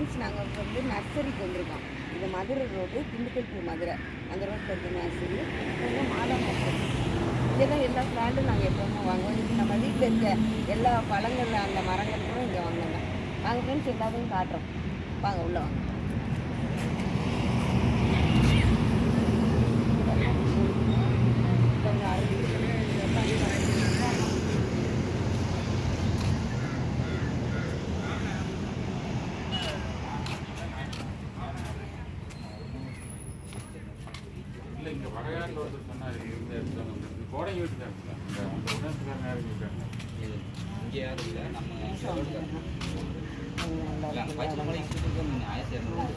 Friends நாங்கள் வந்து நர்சரிக்கு வந்திருக்கோம். இது மதுரை ரோடு திண்டுக்கல் டு மதுரை. அந்த ரோட்டில் இருக்க நர்சரி. இது மாதா நர்சரி. இங்கே தான் எல்லா பிளான்ட்டும் நாங்கள் எப்போவுமே வாங்குவோம். இது நம்ம வீட்டில் இருக்க எல்லா பழங்கள் அந்த மரங்கள் கூட இங்கே வாங்கினோம் நாங்கள் ஃப்ரெண்ட்ஸ் எல்லாத்தையும் காட்டுறோம். வாங்க உள்ளே வாங்க. சொன்னார் இந்த இடத்துல வந்து கோடை வீட்டுக்காரங்களா இந்த அந்த உணவுக்காரங்க யாரும் இருக்காங்க இங்கே யாரும் இல்லை நம்ம ஆயிரத்தி இரநூறு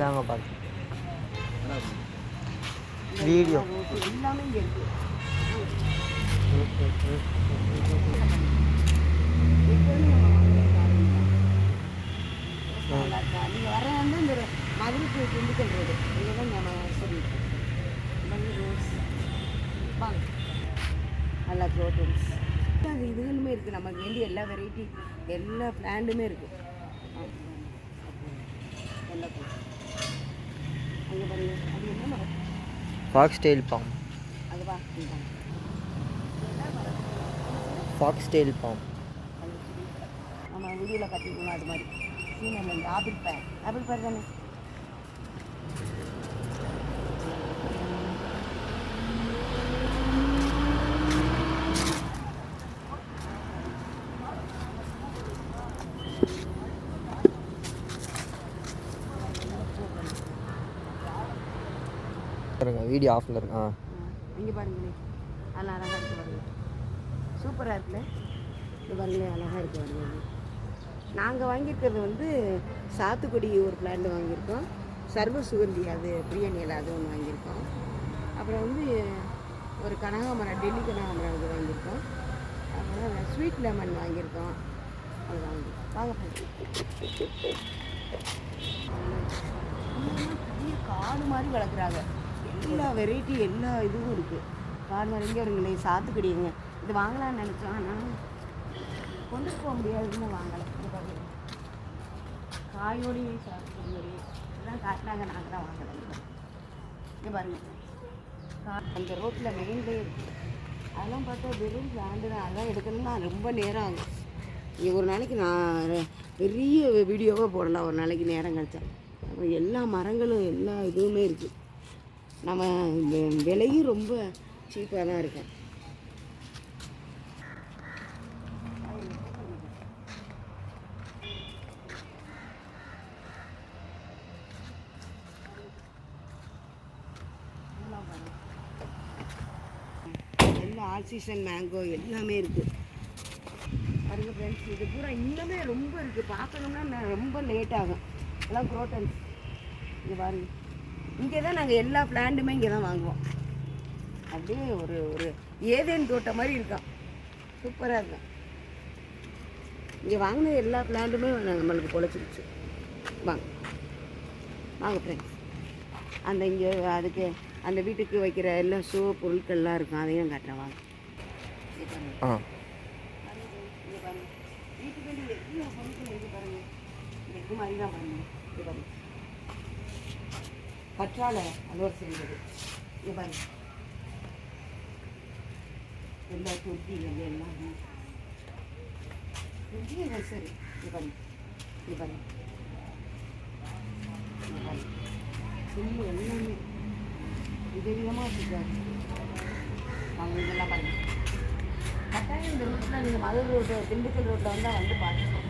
நாங்க பார்க்க வீடியோ எல்லாமே இங்கே இருக்கு. நீங்கள் வர வந்து இந்த மதுரை டு திண்டுக்கல் ரோடு இங்கே தான் நம்ம சரி மல்லி ரோஸ் வாங்க நல்லா க்ரோட்டன்ஸ் அது இதுகளுமே இருக்குது நமக்கு வேண்டிய எல்லா வெரைட்டி எல்லா பிளான்ட்டுமே இருக்குது fox tail palm. Fox tail palm நம்ம வீடியோவில் கட்டிக்கணும் அது மாதிரி சீனில் இந்த ஆப்பிள் பேர் ஆப்பிள் பேர் தானே பாருங்க வீடியோ ஆஃப்ல இருக்கு. ஆ. இங்கே பாருங்களே அதெல்லாம் அழகாக இருக்கு பாருங்க. சூப்பராக இருக்குல்ல இது பாருங்களே அழகாக இருக்கு பாருங்க. நாங்கள் வாங்கியிருக்கிறது வந்து சாத்துக்குடி ஒரு பிளான்ட் வாங்கியிருக்கோம். சர்வ சுகந்தி அது பிரியாணியில் அது ஒன்று வாங்கியிருக்கோம். அப்புறம் வந்து ஒரு கனகாமரம் டெல்லி கனகாமரம் இது வாங்கியிருக்கோம். அப்புறம் ஸ்வீட் லெமன் வாங்கியிருக்கோம். அது வாங்கி வாங்க பெரிய காடு மாதிரி வளர்க்குறாங்க. எல்லா வெரைட்டி எல்லா இதுவும் இருக்குது காடு மாதிரி இங்கே வருங்களே சாத்துக்குடிங்க இது வாங்கலாம்னு நினச்சோம் ஆனால் கொண்டு போக முடியாதுன்னு வாங்கலை. இது பாருங்க காயோடையும் சாத்துக்குடி இதெல்லாம் காட்டினாங்க நாங்கள் தான் வாங்கலை இங்கே பாருங்க. கா- அந்த ரோட்டில் மெயின்லேயே இருக்குது அதெல்லாம் பார்த்தா வெறும் பிராண்டு தான். அதெல்லாம் எடுக்கணும்னா ரொம்ப நேரம் ஆகும். இங்கே ஒரு நாளைக்கு நான் பெரிய வீடியோவாக போடலாம். ஒரு நாளைக்கு நேரம் கிடச்சா எல்லா மரங்களும் எல்லா இதுவுமே இருக்குது நம்ம விலையும் ரொம்ப சீப்பாக தான் இருக்கும். எல்லா ஆல் சீசன் மேங்கோ எல்லாமே இருக்குது பாருங்க ஃப்ரெண்ட்ஸ் இது பூரா இன்னுமே ரொம்ப இருக்குது பார்க்கணும்னா ரொம்ப லேட் ஆகும் எல்லாம் குரோட்டன்ஸ் இங்கே பாருங்கள் இங்கே தான் நாங்கள் எல்லா பிளான்ட்டுமே இங்கே தான் வாங்குவோம். அப்படியே ஒரு ஒரு ஏதேன் தோட்டம் மாதிரி இருக்கான் சூப்பராக இருக்கும் இங்கே வாங்கின எல்லா பிளான்ட்டுமே நம்மளுக்கு பொழைச்சிருச்சு. வாங்க. வாங்க ஃப்ரெண்ட்ஸ் அந்த இங்கே அதுக்கு அந்த வீட்டுக்கு வைக்கிற எல்லா ஷோ பொருட்கள்லாம் இருக்கும். அதையும் காட்டுறேன். வாங்க. வீட்டுக்கு பாருங்க. இந்த இது மாதிரி தான் பாருங்க. இங்க அலுவல் கற்றாழை இவன் எல்லா தொட்டி எல்லாம் பெரிய நர்சரி இவன் இவன் இங்க எல்லாமே விதவிதமாக வச்சுருக்காரு அவங்க இதெல்லாம் பாருங்க கட்டாயம் இந்த ரோட்டில் நீங்கள் மதுரை ரோடு திண்டுக்கல் ரோட்டில் வந்தால் வந்து பார்த்துக்கோங்க